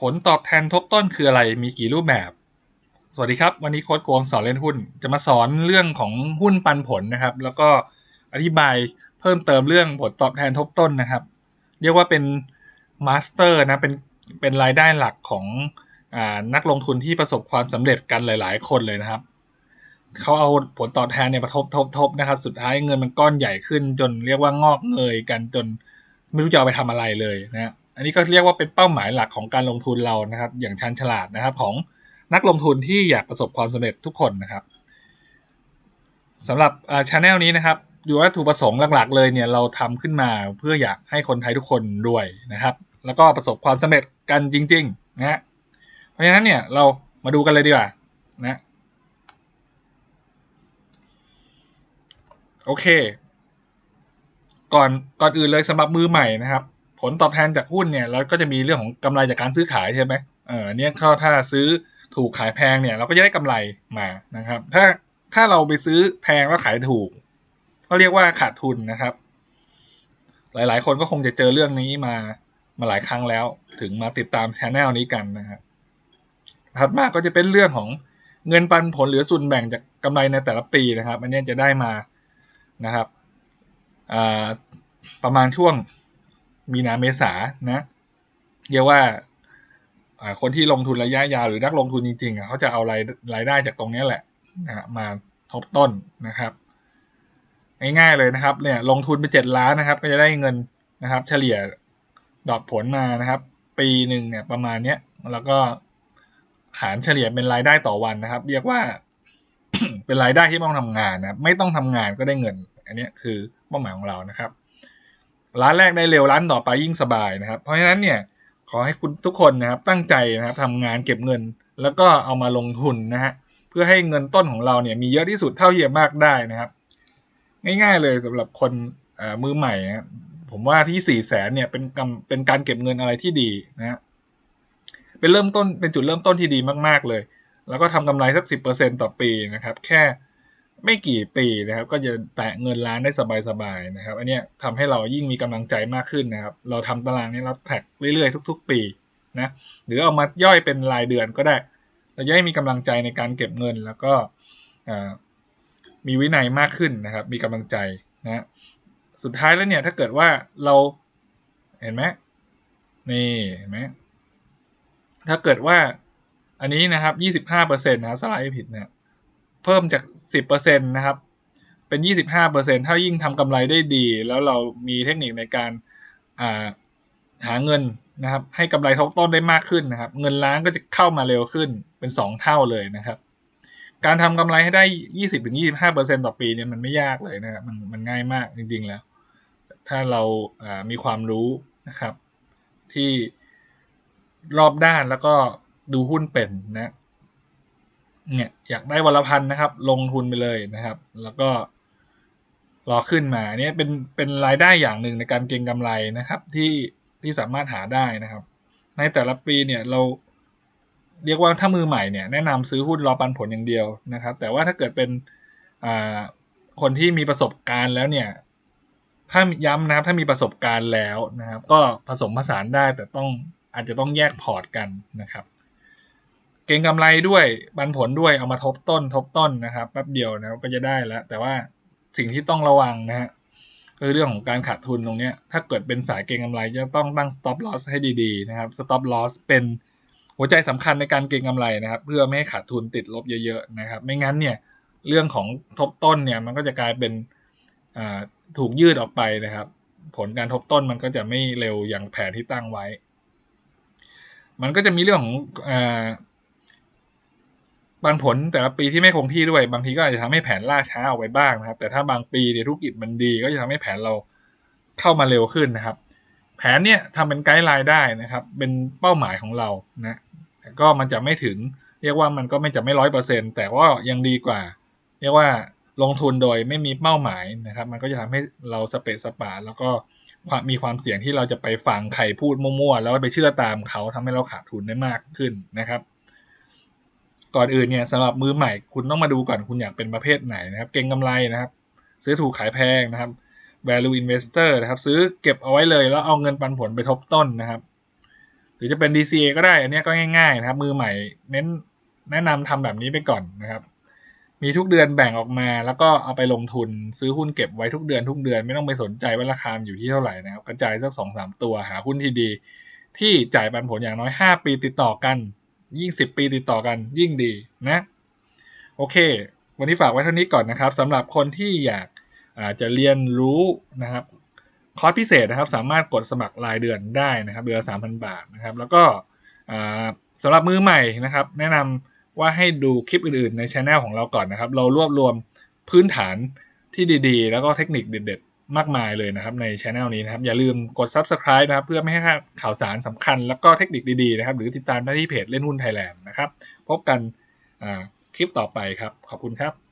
ผลตอบแทนทบต้นคืออะไรมีกี่รูปแบบ สวัสดีครับ วันนี้โค้ดโกงสอนเล่นหุ้น จะมาสอนเรื่องของหุ้นปันผลนะครับ แล้วก็อธิบายเพิ่มเติมเรื่องผลตอบแทนทบต้นนะครับ เรียกว่าเป็นมาสเตอร์นะเป็นเป็นรายได้หลักของอนักลงทุนที่ประสบความสำเร็จกันหลาย ๆ คนเลยนะครับเขาเอาผลตอบแทนเนี่ยมาทบทบทบนะครับ สุดท้ายเงินมันก้อนใหญ่ขึ้น จนเรียกว่างอกเงยกันจนไม่รู้จะเอาไปทำอะไรเลยนะ อันนี้ก็เรียกว่าเป็นเป้าหมายหลักของการลงทุนเรานะครับ อย่างชันฉลาดนะครับ ของนักลงทุนที่อยากประสบความสำเร็จทุกคนนะครับสำหรับชาแนลนี้นะครับอยู่ว่าถูกประสงค์หลักๆเลยเนี่ยเราทำขึ้นมาเพื่ออยากให้คนไทยทุกคนรวยนะครับ แล้วก็ประสบความสำเร็จกันจริง ๆ นะฮะเพราะฉะนั้นเนี่ยเรามาดูกันเลยดีกว่านะโอเค ก่อนก่อนอื่นเลยสำหรับมือใหม่นะครับ ผลตอบแทนจากหุ้นเนี่ยเราก็จะมีเรื่องของกำไรจากการซื้อขายใช่ไหมเออเนี่ยถ้าถ้าซื้อถูกขายแพงเนี่ย เราก็จะได้กำไรมานะครับ ถ้าถ้าเราไปซื้อแพงแล้วขายถูก ก็เรียกว่าขาดทุนนะครับ หลาย ๆ คนก็คงจะเจอเรื่องนี้มามาหลายครั้งแล้ว ถึงมาติดตามช anel นี้กันนะครับถัดมาก็จะเป็นเรื่องของเงินปันผลหรือส่วนแบ่งจากกำไรในแต่ละปีนะครับ อันนี้จะได้มานะครับประมาณช่วง มีนาเมษานะเรียกว่าคนที่ลงทุนระยะยาวหรือนักลงทุนจริงๆเขาจะเอารายรายได้จากตรงนี้แหละนะมาทบต้นนะครับง่ายๆเลยนะครับเนี่ยลงทุนไปเจ็ดล้านนะครับ ก็จะได้เงินนะครับ เฉลี่ยดอกผลมานะครับ ปีหนึ่งเนี่ยประมาณเนี้ยแล้วก็หารเฉลี่ยเป็นรายได้ต่อวันนะครับ เรียกว่าเป็นรายได้ที่ไม่ต้องทำงานนะไม่ต้องทำงานก็ได้เงิน อันนี้คือเป้าหมายของเรานะครับ ร้านแรกได้เร็วร้านต่อไปยิ่งสบายนะครับ เพราะฉะนั้นเนี่ยขอให้คุณทุกคนนะครับตั้งใจนะครับทำงานเก็บเงิน แล้วก็เอามาลงทุนนะฮะเพื่อให้เงินต้นของเราเนี่ยมีเยอะที่สุดเท่าที่จะมากได้นะครับ ง่ายๆเลยสำหรับคนมือใหม่นะผมว่าที่สี่แสนเนี่ยเป็นกำเป็นการเก็บเงินอะไรที่ดีนะฮะเป็นเริ่มต้นเป็นจุดเริ่มต้นที่ดีมากๆเลย แล้วก็ทำกำไรสักสิบเปอร์เซ็นต่อปีนะครับ แค่ ไม่กี่ปีนะครับ ก็จะแตะเงินล้านได้สบายๆนะครับ อันนี้ทำให้เรายิ่งมีกำลังใจมากขึ้นนะครับ เราทำตารางนี้เราแท็กเรื่อยๆ ทุก ๆ ปีนะหรือเอามาย่อยเป็นรายเดือนก็ได้ เราจะได้มีกำลังใจในการเก็บเงินแล้วก็มีวินัยมากขึ้นนะครับ มีกำลังใจนะสุดท้ายแล้วเนี่ยถ้าเกิดว่าเราเห็นไหมนี่เห็นไหมถ้าเกิดว่าอันนี้นะครับยี่สิบห้าเปอร์เซ็นต์นะสไลด์ผิดเนี่ย เพิ่มจากสิบเปอร์เซ็นะครับ เป็นยี่สิบห้าเถ้ายิ่งทำกำไรได้ดี แล้วเรามีเทคนิคในการาหาเงินนะครับ ให้กำไรทบต้นได้มากขึ้นนะครับ เงินล้านก็จะเข้ามาเร็วขึ้นเป็นสองเท่าเลยนะครับ การทำกำไรให้ได้ยี่สิบถึงยี่สิบห้าเปอร์เซ็นต่อปีเนี่ยมันไม่ยากเลยนะครับมันมันง่ายมากจริงๆแล้ว ถ้าเรามีความรู้นะครับ ที่รอบด้านแล้วก็ดูหุ้นเป็นนะ เนี่ยอยากได้วันละพันนะครับ ลงทุนไปเลยนะครับ แล้วก็รอขึ้นมาเนี่ยเป็นเป็นรายได้อย่างหนึ่งในการเก็งกำไรนะครับ ที่ที่สามารถหาได้นะครับ ในแต่ละปีเนี่ยเราเรียกว่าถ้ามือใหม่เนี่ยแนะนำซื้อหุ้นรอปันผลอย่างเดียวนะครับ แต่ว่าถ้าเกิดเป็นคนที่มีประสบการณ์แล้วเนี่ย ถ้าย้ำนะครับถ้ามีประสบการณ์แล้วนะครับ ก็ผสมผสานได้แต่ต้องอาจจะต้องแยกพอร์ตกันนะครับ เก่งกำไรด้วยบันผลด้วยเอามาทบต้นทบต้นนะครับแป๊บเดียวนะก็จะได้แล้ว แต่ว่าสิ่งที่ต้องระวังนะฮะคือเรื่องของการขาดทุนตรงนี้ถ้าเกิดเป็นสายเก่งกำไรจะต้องตั้ง stop loss ให้ดีๆนะครับ stop loss เป็นหัวใจสำคัญในการเก็งกำไรนะครับ เพื่อไม่ให้ขาดทุนติดลบเยอะๆนะครับ ไม่งั้นเนี่ยเรื่องของทบต้นเนี่ยมันก็จะกลายเป็นถูกยืดออกไปนะครับ ผลการทบต้นมันก็จะไม่เร็วอย่างแผนที่ตั้งไว้ มันก็จะมีเรื่องของ บางผลแต่ละปีที่ไม่คงที่ด้วย บางทีก็อาจจะทำให้แผนล่าช้าออกไปบ้างนะครับ แต่ถ้าบางปีเนี่ยธุรกิจมันดี ก็จะทำให้แผนเราเข้ามาเร็วขึ้นนะครับ แผนเนี่ยทำเป็นไกด์ไลน์ได้นะครับ เป็นเป้าหมายของเรานะแต่ก็มันจะไม่ถึง เรียกว่ามันก็ไม่จะไม่ร้อยเปอร์เซ็นแต่ว่ายังดีกว่า เรียกว่าลงทุนโดยไม่มีเป้าหมายนะครับ มันก็จะทำให้เราสเปซสปาแล้วก็มีความเสี่ยงที่เราจะไปฟังใครพูดมั่วๆแล้วไปเชื่อตามเขาทำให้เราขาดทุนได้มากขึ้นนะครับ ก่อนอื่นเนี่ยสำหรับมือใหม่คุณต้องมาดูก่อนคุณอยากเป็นประเภทไหนนะครับ เก่งกำไรนะครับ ซื้อถูกขายแพงนะครับ value investor นะครับ ซื้อเก็บเอาไว้เลยแล้วเอาเงินปันผลไปทบต้นนะครับ หรือจะเป็น DCA ก็ได้ อันนี้ก็ง่ายๆนะครับ มือใหม่เน้นแนะนำทำแบบนี้ไปก่อนนะครับ มีทุกเดือนแบ่งออกมา แล้วก็เอาไปลงทุนซื้อหุ้นเก็บไว้ทุกเดือนทุกเดือนไม่ต้องไปสนใจว่าราคาอยู่ที่เท่าไหร่นะครับ กระจายสักสองสามตัวหาหุ้นที่ดี ที่จ่ายปันผลอย่างน้อย 5 ปีติดต่อกัน ยิ่ง 10 ปีติดต่อกันยิ่งดีนะ โอเค วันนี้ฝากไว้เท่านี้ก่อนนะครับสำหรับคนที่อยากอาจะเรียนรู้นะครับคอร์สพิเศษนะครับ สามารถกดสมัครรายเดือนได้นะครับ เดือนละ3,000บาทนะครับ แล้วก็สำหรับมือใหม่นะครับ แนะนำว่าให้ดูคลิปอื่นๆ ในช anel ของเราก่อนนะครับ เรารวบรวมพื้นฐานที่ดีๆ แล้วก็เทคนิคเด็ด มากมายเลยนะครับในช anel นี้นะครับ อย่าลืมกด subscribe นะครับ เพื่อไม่ให้ข่าวสารสำคัญ แล้วก็เทคนิคดีๆนะครับ หรือติดตามได้ที่เพจเล่นหุ้นไทยแลนด์นะครับ พบกันคลิปต่อไปครับ ขอบคุณครับ